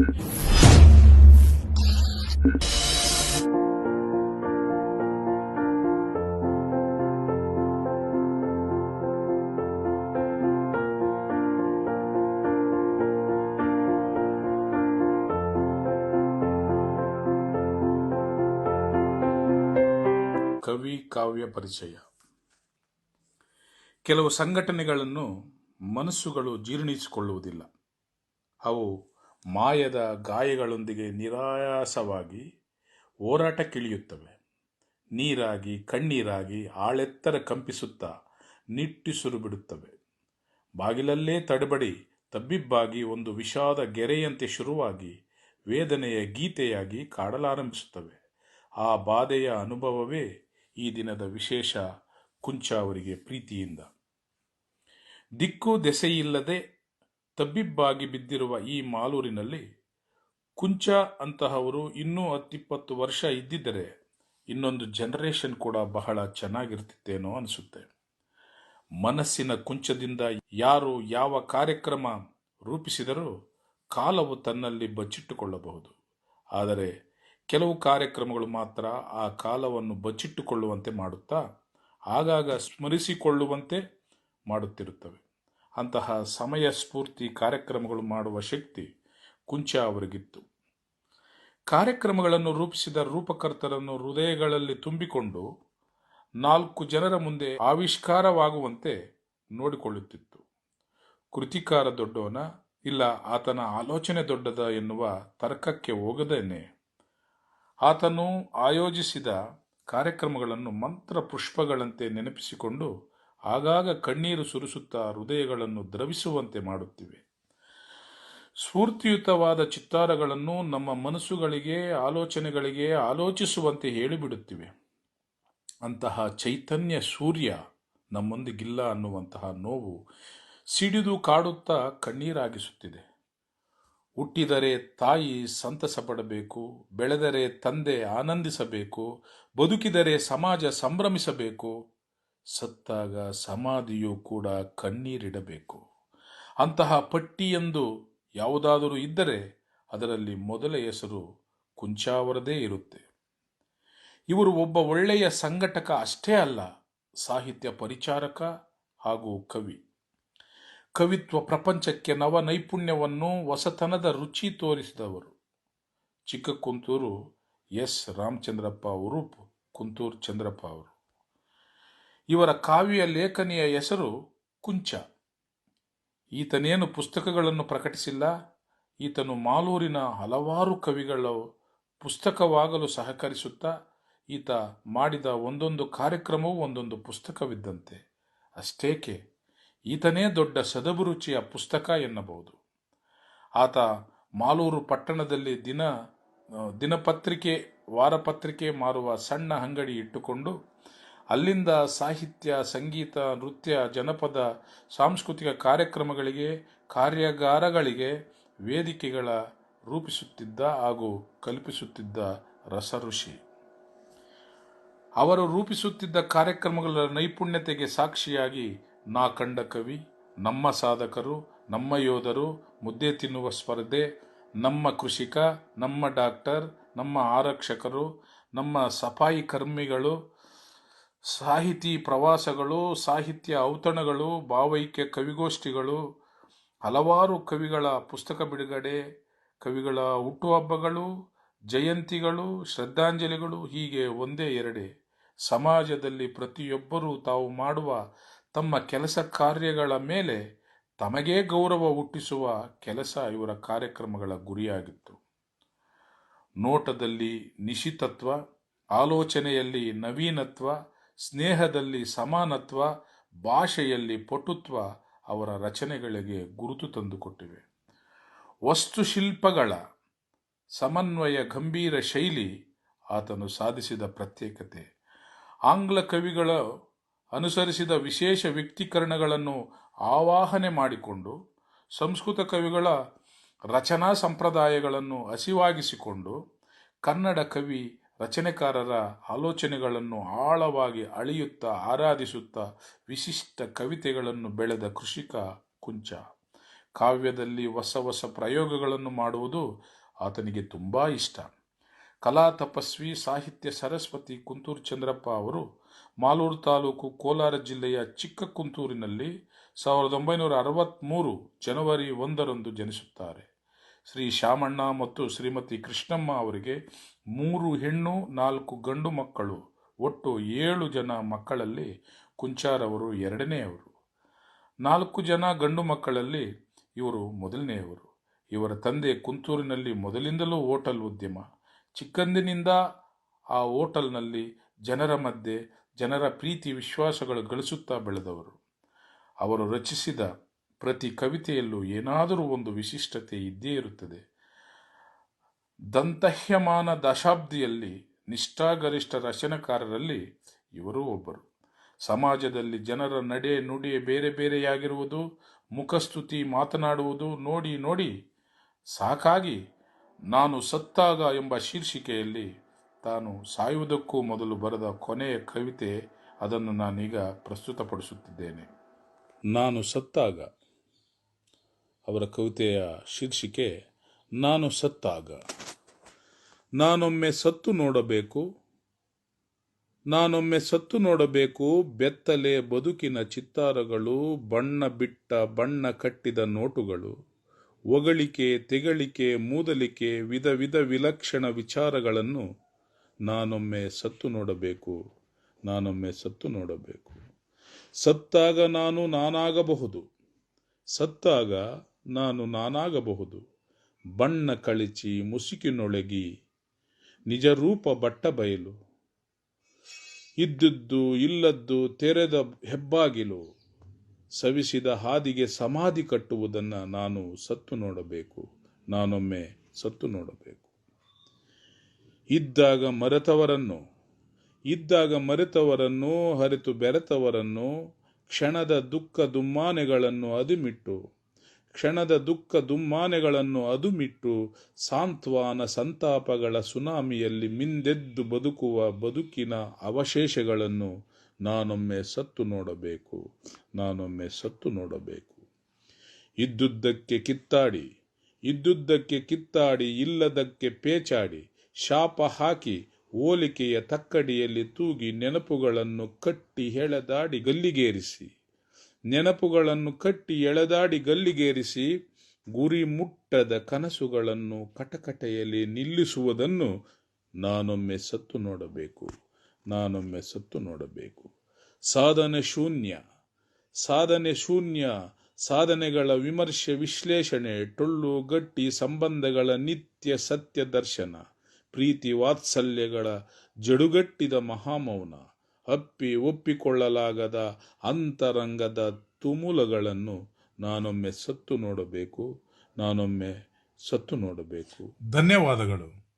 ಕವಿ ಕಾವ್ಯ ಪರಿಚಯ. ಕೆಲವು ಸಂಘಟನೆಗಳನ್ನು ಮನಸ್ಸುಗಳು ಜೀರ್ಣಿಸಿಕೊಳ್ಳುವುದಿಲ್ಲ. ಅವು ಮಾಯದ ಗಾಯಗಳೊಂದಿಗೆ ನಿರಾಯಾಸವಾಗಿ ಹೋರಾಟಕ್ಕಿಳಿಯುತ್ತವೆ. ನೀರಾಗಿ, ಕಣ್ಣೀರಾಗಿ ಆಳೆತ್ತರ ಕಂಪಿಸುತ್ತಾ ನಿಟ್ಟುಸಿರು ಬಿಡುತ್ತವೆ ಬಾಗಿಲಲ್ಲೇ ತಡಬಡಿ, ತಬ್ಬಿಬ್ಬಾಗಿ ಒಂದು ವಿಷಾದ ಗೆರೆಯಂತೆ ಶುರುವಾಗಿ ವೇದನೆಯ ಗೀತೆಯಾಗಿ ಕಾಡಲಾರಂಭಿಸುತ್ತವೆ. ಆ ಬಾಧೆಯ ಅನುಭವವೇ ಈ ದಿನದ ವಿಶೇಷ ಕುಂಚ ಅವರಿಗೆ ಪ್ರೀತಿಯಿಂದ. ದಿಕ್ಕು ದೆಸೆಯಿಲ್ಲದೆ ತಬ್ಬಿಬ್ಬಾಗಿ ಬಿದ್ದಿರುವ ಈ ಮಾಲೂರಿನಲ್ಲಿ ಕುಂಚ ಅಂತಹವರು ಇನ್ನೂ ಹತ್ತಿಪ್ಪತ್ತು ವರ್ಷ ಇದ್ದಿದ್ದರೆ ಇನ್ನೊಂದು ಜನರೇಷನ್ ಕೂಡ ಬಹಳ ಚೆನ್ನಾಗಿರ್ತಿತ್ತೇನೋ ಅನಿಸುತ್ತೆ. ಮನಸ್ಸಿನ ಕುಂಚದಿಂದ ಯಾರು ಯಾವ ಕಾರ್ಯಕ್ರಮ ರೂಪಿಸಿದರೂ ಕಾಲವು ತನ್ನಲ್ಲಿ ಬಚ್ಚಿಟ್ಟುಕೊಳ್ಳಬಹುದು. ಆದರೆ ಕೆಲವು ಕಾರ್ಯಕ್ರಮಗಳು ಮಾತ್ರ ಆ ಕಾಲವನ್ನು ಬಚ್ಚಿಟ್ಟುಕೊಳ್ಳುವಂತೆ ಮಾಡುತ್ತಾ, ಆಗಾಗ ಸ್ಮರಿಸಿಕೊಳ್ಳುವಂತೆ ಮಾಡುತ್ತಿರುತ್ತವೆ. ಅಂತಹ ಸಮಯ ಸ್ಫೂರ್ತಿ ಕಾರ್ಯಕ್ರಮಗಳು ಮಾಡುವ ಶಕ್ತಿ ಕುಂಚ ಅವರಿಗಿತ್ತು. ಕಾರ್ಯಕ್ರಮಗಳನ್ನು ರೂಪಿಸಿದ ರೂಪಕರ್ತರನ್ನು ಹೃದಯಗಳಲ್ಲಿ ತುಂಬಿಕೊಂಡು ನಾಲ್ಕು ಜನರ ಮುಂದೆ ಆವಿಷ್ಕಾರವಾಗುವಂತೆ ನೋಡಿಕೊಳ್ಳುತ್ತಿತ್ತು. ಕೃತಿಕಾರ ದೊಡ್ಡವನ, ಇಲ್ಲ ಆತನ ಆಲೋಚನೆ ದೊಡ್ಡದ ಎನ್ನುವ ತರ್ಕಕ್ಕೆ ಹೋಗದೇನೆ. ಆತನು ಆಯೋಜಿಸಿದ ಕಾರ್ಯಕ್ರಮಗಳನ್ನು ಮಂತ್ರ ಪುಷ್ಪಗಳಂತೆ ನೆನಪಿಸಿಕೊಂಡು ಆಗಾಗ ಕಣ್ಣೀರು ಸುರಿಸುತ್ತಾ ಹೃದಯಗಳನ್ನು ದ್ರವಿಸುವಂತೆ ಮಾಡುತ್ತಿವೆ. ಸ್ಫೂರ್ತಿಯುತವಾದ ಚಿತ್ತಾರಗಳನ್ನು ನಮ್ಮ ಮನಸ್ಸುಗಳಿಗೆ, ಆಲೋಚನೆಗಳಿಗೆ ಆಲೋಚಿಸುವಂತೆ ಹೇಳಿಬಿಡುತ್ತಿವೆ. ಅಂತಹ ಚೈತನ್ಯ ಸೂರ್ಯ ನಮ್ಮೊಂದಿಗಿಲ್ಲ ಅನ್ನುವಂತಹ ನೋವು ಸಿಡಿದು ಕಾಡುತ್ತಾ ಕಣ್ಣೀರಾಗಿಸುತ್ತಿದೆ. ಹುಟ್ಟಿದರೆ ತಾಯಿ ಸಂತಸ ಪಡಬೇಕು, ಬೆಳೆದರೆ ತಂದೆ ಆನಂದಿಸಬೇಕು, ಬದುಕಿದರೆ ಸಮಾಜ ಸಂಭ್ರಮಿಸಬೇಕು ಸತ್ತಾಗ ಸಮಾಧಿಯೂ ಕೂಡ ಕಣ್ಣೀರಿಡಬೇಕು. ಅಂತಹ ಪಟ್ಟಿಯೊಂದು ಯಾವುದಾದರೂ ಇದ್ದರೆ ಅದರಲ್ಲಿ ಮೊದಲ ಹೆಸರು ಕುಂಚಾವರದೇ ಇರುತ್ತೆ. ಇವರು ಒಬ್ಬ ಒಳ್ಳೆಯ ಸಂಘಟಕ ಅಷ್ಟೇ ಅಲ್ಲ, ಸಾಹಿತ್ಯ ಪರಿಚಾರಕ ಹಾಗೂ ಕವಿ. ಕವಿತ್ವ ಪ್ರಪಂಚಕ್ಕೆ ನವ ನೈಪುಣ್ಯವನ್ನು ಹೊಸತನದ ರುಚಿ ತೋರಿಸಿದವರು. ಚಿಕ್ಕ ಕುಂತೂರು ಎಸ್. ರಾಮಚಂದ್ರಪ್ಪ ಅವರು ಕುಂತೂರು ಚಂದ್ರಪ್ಪ ಅವರು. ಇವರ ಕಾವ್ಯ ಲೇಖನಿಯ ಹೆಸರು ಕುಂಚ. ಈತನೇನು ಪುಸ್ತಕಗಳನ್ನು ಪ್ರಕಟಿಸಿಲ್ಲ, ಈತನು ಮಾಲೂರಿನ ಹಲವಾರು ಕವಿಗಳ ಪುಸ್ತಕವಾಗಲು ಸಹಕರಿಸುತ್ತಾ ಈತ ಮಾಡಿದ ಒಂದೊಂದು ಕಾರ್ಯಕ್ರಮವೂ ಒಂದೊಂದು ಪುಸ್ತಕವಿದ್ದಂತೆ. ಅಷ್ಟೇಕೆ, ಈತನೇ ದೊಡ್ಡ ಸದಭಿರುಚಿಯ ಪುಸ್ತಕ ಎನ್ನಬಹುದು. ಆತ ಮಾಲೂರು ಪಟ್ಟಣದಲ್ಲಿ ದಿನ, ದಿನಪತ್ರಿಕೆ, ವಾರಪತ್ರಿಕೆ ಮಾರುವ ಸಣ್ಣ ಅಂಗಡಿ ಇಟ್ಟುಕೊಂಡು ಅಲ್ಲಿಂದ ಸಾಹಿತ್ಯ, ಸಂಗೀತ, ನೃತ್ಯ, ಜನಪದ, ಸಾಂಸ್ಕೃತಿಕ ಕಾರ್ಯಕ್ರಮಗಳಿಗೆ, ಕಾರ್ಯಾಗಾರಗಳಿಗೆ ವೇದಿಕೆಗಳ ರೂಪಿಸುತ್ತಿದ್ದ ಹಾಗೂ ಕಲ್ಪಿಸುತ್ತಿದ್ದ ರಸಋಷಿ. ಅವರು ರೂಪಿಸುತ್ತಿದ್ದ ಕಾರ್ಯಕ್ರಮಗಳ ನೈಪುಣ್ಯತೆಗೆ ಸಾಕ್ಷಿಯಾಗಿ ನಾ ಕಂಡ ಕವಿ, ನಮ್ಮ ಸಾಧಕರು, ನಮ್ಮ ಯೋಧರು, ಮುದ್ದೆ ತಿನ್ನುವ ಸ್ಪರ್ಧೆ, ನಮ್ಮ ಕೃಷಿಕ, ನಮ್ಮ ಡಾಕ್ಟರ್, ನಮ್ಮ ಆರಕ್ಷಕರು, ನಮ್ಮ ಸಫಾಯಿ ಕರ್ಮಿಗಳು ಸಾಹಿತಿ ಪ್ರವಾಸಗಳು, ಸಾಹಿತ್ಯ ಔತಣಗಳು, ಭಾವೈಕ್ಯ ಕವಿಗೋಷ್ಠಿಗಳು, ಹಲವಾರು ಕವಿಗಳ ಪುಸ್ತಕ ಬಿಡುಗಡೆ, ಕವಿಗಳ ಹುಟ್ಟುಹಬ್ಬಗಳು ಜಯಂತಿಗಳು, ಶ್ರದ್ಧಾಂಜಲಿಗಳು ಹೀಗೆ ಒಂದೇ ಎರಡೇ. ಸಮಾಜದಲ್ಲಿ ಪ್ರತಿಯೊಬ್ಬರೂ ತಾವು ಮಾಡುವ ತಮ್ಮ ಕೆಲಸ ಕಾರ್ಯಗಳ ಮೇಲೆ ತಮಗೇ ಗೌರವ ಹುಟ್ಟಿಸುವ ಕೆಲಸ ಇವರ ಕಾರ್ಯಕ್ರಮಗಳ ಗುರಿಯಾಗಿತ್ತು. ನೋಟದಲ್ಲಿ ನಿಶಿತತ್ವ, ಆಲೋಚನೆಯಲ್ಲಿ ನವೀನತ್ವ ಸ್ನೇಹದಲ್ಲಿ ಸಮಾನತ್ವ, ಭಾಷೆಯಲ್ಲಿ ಪಟುತ್ವ ಅವರ ರಚನೆಗಳಿಗೆ ಗುರುತು ತಂದುಕೊಟ್ಟಿವೆ. ವಸ್ತುಶಿಲ್ಪಗಳ ಸಮನ್ವಯ ಗಂಭೀರ ಶೈಲಿ ಆತನು ಸಾಧಿಸಿದ ಪ್ರತ್ಯೇಕತೆ. ಆಂಗ್ಲ ಕವಿಗಳ ಅನುಸರಿಸಿದ ವಿಶೇಷ ವ್ಯಕ್ತೀಕರಣಗಳನ್ನು ಆವಾಹನೆ ಮಾಡಿಕೊಂಡು, ಸಂಸ್ಕೃತ ಕವಿಗಳ ರಚನಾ ಸಂಪ್ರದಾಯಗಳನ್ನು ಹಸಿವಾಗಿಸಿಕೊಂಡು, ಕನ್ನಡ ಕವಿ ರಚನೆಕಾರರ ಆಲೋಚನೆಗಳನ್ನು ಆಳವಾಗಿ ಅಳೆಯುತ್ತಾ ಆರಾಧಿಸುತ್ತಾ ವಿಶಿಷ್ಟ ಕವಿತೆಗಳನ್ನು ಬೆಳೆದ ಕೃಷಿಕ ಕುಂಚ. ಕಾವ್ಯದಲ್ಲಿ ಹೊಸ ಹೊಸ ಪ್ರಯೋಗಗಳನ್ನು ಮಾಡುವುದು ಆತನಿಗೆ ತುಂಬ ಇಷ್ಟ. ಕಲಾ ತಪಸ್ವಿ ಸಾಹಿತ್ಯ ಸರಸ್ವತಿ ಕುಂತೂರು ಚಂದ್ರಪ್ಪ ಅವರು ಮಾಲೂರು ತಾಲೂಕು ಕೋಲಾರ ಜಿಲ್ಲೆಯ ಚಿಕ್ಕ ಕುಂತೂರಿನಲ್ಲಿ ಸಾವಿರದ ಒಂಬೈನೂರ ಅರವತ್ತ್ಮೂರು ಜನವರಿ ಒಂದರಂದು ಜನಿಸುತ್ತಾರೆ. ಶ್ರೀ ಶಾಮಣ್ಣ ಮತ್ತು ಶ್ರೀಮತಿ ಕೃಷ್ಣಮ್ಮ ಅವರಿಗೆ ಮೂರು ಹೆಣ್ಣು, ನಾಲ್ಕು ಗಂಡು ಮಕ್ಕಳು, ಒಟ್ಟು ಏಳು ಜನ ಮಕ್ಕಳಲ್ಲಿ ಕುಂಚಾರವರು ಎರಡನೆಯವರು ನಾಲ್ಕು ಜನ ಗಂಡು ಮಕ್ಕಳಲ್ಲಿ ಇವರು ಮೊದಲನೆಯವರು ಇವರ ತಂದೆ ಕುಂತೂರಿನಲ್ಲಿ ಮೊದಲಿಂದಲೂ ಓಟಲ್ ಉದ್ಯಮ. ಚಿಕ್ಕಂದಿನಿಂದ ಆ ಓಟಲ್ನಲ್ಲಿ ಜನರ ಮಧ್ಯೆ ಜನರ ಪ್ರೀತಿ, ವಿಶ್ವಾಸಗಳು ಗಳಿಸುತ್ತಾ ಬೆಳೆದವರು. ಅವರು ರಚಿಸಿದ ಪ್ರತಿ ಕವಿತೆಯಲ್ಲೂ ಏನಾದರೂ ಒಂದು ವಿಶಿಷ್ಟತೆ ಇದ್ದೇ ಇರುತ್ತದೆ. ದಂತಹ್ಯಮಾನ ದಶಾಬ್ದಿಯಲ್ಲಿ ನಿಷ್ಠಾಗರಿಷ್ಠ ರಚನಕಾರರಲ್ಲಿ ಇವರೂ ಒಬ್ಬರು. ಸಮಾಜದಲ್ಲಿ ಜನರ ನಡೆ ನುಡಿ ಬೇರೆ ಬೇರೆಯಾಗಿರುವುದು, ಮುಖಸ್ತುತಿ ಮಾತನಾಡುವುದು ನೋಡಿ ನೋಡಿ ಸಾಕಾಗಿ ನಾನು ಸತ್ತಾಗ ಎಂಬ ಶೀರ್ಷಿಕೆಯಲ್ಲಿ ತಾನು ಸಾಯುವುದಕ್ಕೂ ಮೊದಲು ಬರೆದ ಕೊನೆಯ ಕವಿತೆ ಅದನ್ನು ನಾನೀಗ ಪ್ರಸ್ತುತಪಡಿಸುತ್ತಿದ್ದೇನೆ. ನಾನು ಸತ್ತಾಗ ಅವರ ಕವಿತೆಯ ಶೀರ್ಷಿಕೆ, ನಾನು ಸತ್ತಾಗ. ನಾನೊಮ್ಮೆ ಸತ್ತು ನೋಡಬೇಕು. ನಾನೊಮ್ಮೆ ಸತ್ತು ನೋಡಬೇಕು. ಬೆತ್ತಲೆ ಬದುಕಿನ ಚಿತ್ತಾರಗಳು, ಬಣ್ಣ ಬಿಟ್ಟ ಬಣ್ಣ ಕಟ್ಟಿದ ನೋಟುಗಳು. ಒಗಳಿಕೆ, ತೆಗಳಿಕೆ, ಮೂದಲಿಕೆ, ವಿಧ ವಿಧ ವಿಲಕ್ಷಣ ವಿಚಾರಗಳನ್ನು ನಾನೊಮ್ಮೆ ಸತ್ತು ನೋಡಬೇಕು. ನಾನೊಮ್ಮೆ ಸತ್ತು ನೋಡಬೇಕು. ಸತ್ತಾಗ ನಾನು ನಾನಾಗಬಹುದು. ಸತ್ತಾಗ ನಾನು ನಾನಾಗಬಹುದು. ಬಣ್ಣ ಕಳಚಿ ಮುಸುಕಿನೊಳಗಿ ನಿಜ ರೂಪ ಬಟ್ಟ ಬಯಲು. ಇದ್ದದ್ದು ಇಲ್ಲದ್ದು ತೆರೆದ ಹೆಬ್ಬಾಗಿಲು. ಸವಿಸಿದ ಹಾದಿಗೆ ಸಮಾಧಿ ಕಟ್ಟುವುದನ್ನು ನಾನು ಸತ್ತು ನೋಡಬೇಕು. ನಾನೊಮ್ಮೆ ಸತ್ತು ನೋಡಬೇಕು. ಇದ್ದಾಗ ಮರೆತವರನ್ನು ಇದ್ದಾಗ ಮರೆತವರನ್ನು, ಹರಿತು ಬೆರೆತವರನ್ನು, ಕ್ಷಣದ ದುಃಖ ದುಮ್ಮಾನೆಗಳನ್ನು ಅದುಮಿಟ್ಟು ಕ್ಷಣದ ದುಃಖ ದುಮ್ಮಾನೆಗಳನ್ನು ಅದುಮಿಟ್ಟು ಸಾಂತ್ವಾನ ಸಂತಾಪಗಳ ಸುನಾಮಿಯಲ್ಲಿ ಮಿಂದೆದ್ದು ಬದುಕುವ ಬದುಕಿನ ಅವಶೇಷಗಳನ್ನು ನಾನೊಮ್ಮೆ ಸತ್ತು ನೋಡಬೇಕು, ನಾನೊಮ್ಮೆ ಸತ್ತು ನೋಡಬೇಕು. ಇದ್ದುದ್ದಕ್ಕೆ ಕಿತ್ತಾಡಿ ಇದ್ದುದ್ದಕ್ಕೆ ಕಿತ್ತಾಡಿ, ಇಲ್ಲದಕ್ಕೆ ಪೇಚಾಡಿ, ಶಾಪ ಹಾಕಿ ಹೋಲಿಕೆಯ ತಕ್ಕಡಿಯಲ್ಲಿ ತೂಗಿ ನೆನಪುಗಳನ್ನು ಕಟ್ಟಿ ಹೆಳೆದಾಡಿ ಗಲ್ಲಿಗೇರಿಸಿ. ನೆನಪುಗಳನ್ನು ಕಟ್ಟಿ ಎಳೆದಾಡಿ ಗಲ್ಲಿಗೇರಿಸಿ ಗುರಿ ಮುಟ್ಟದ ಕನಸುಗಳನ್ನು ಕಟಕಟೆಯಲ್ಲಿ ನಿಲ್ಲಿಸುವುದನ್ನು ನಾನೊಮ್ಮೆ ಸತ್ತು ನೋಡಬೇಕು, ನಾನೊಮ್ಮೆ ಸತ್ತು ನೋಡಬೇಕು. ಸಾಧನೆ ಶೂನ್ಯ ಸಾಧನೆ ಶೂನ್ಯ, ಸಾಧನೆಗಳ ವಿಮರ್ಶೆ ವಿಶ್ಲೇಷಣೆ, ಟೊಳ್ಳು ಗಟ್ಟಿ ಸಂಬಂಧಗಳ ನಿತ್ಯ ಸತ್ಯ ದರ್ಶನ, ಪ್ರೀತಿ ವಾತ್ಸಲ್ಯಗಳ ಜಡುಗಟ್ಟಿದ ಮಹಾಮೌನ. ಅಪ್ಪಿ ಒಪ್ಪಿಕೊಳ್ಳಲಾಗದ ಅಂತರಂಗದ ತುಮುಲಗಳನ್ನು ನಾನೊಮ್ಮೆ ಸತ್ತು ನೋಡಬೇಕು ನಾನೊಮ್ಮೆ ಸತ್ತು ನೋಡಬೇಕು. ಧನ್ಯವಾದಗಳು.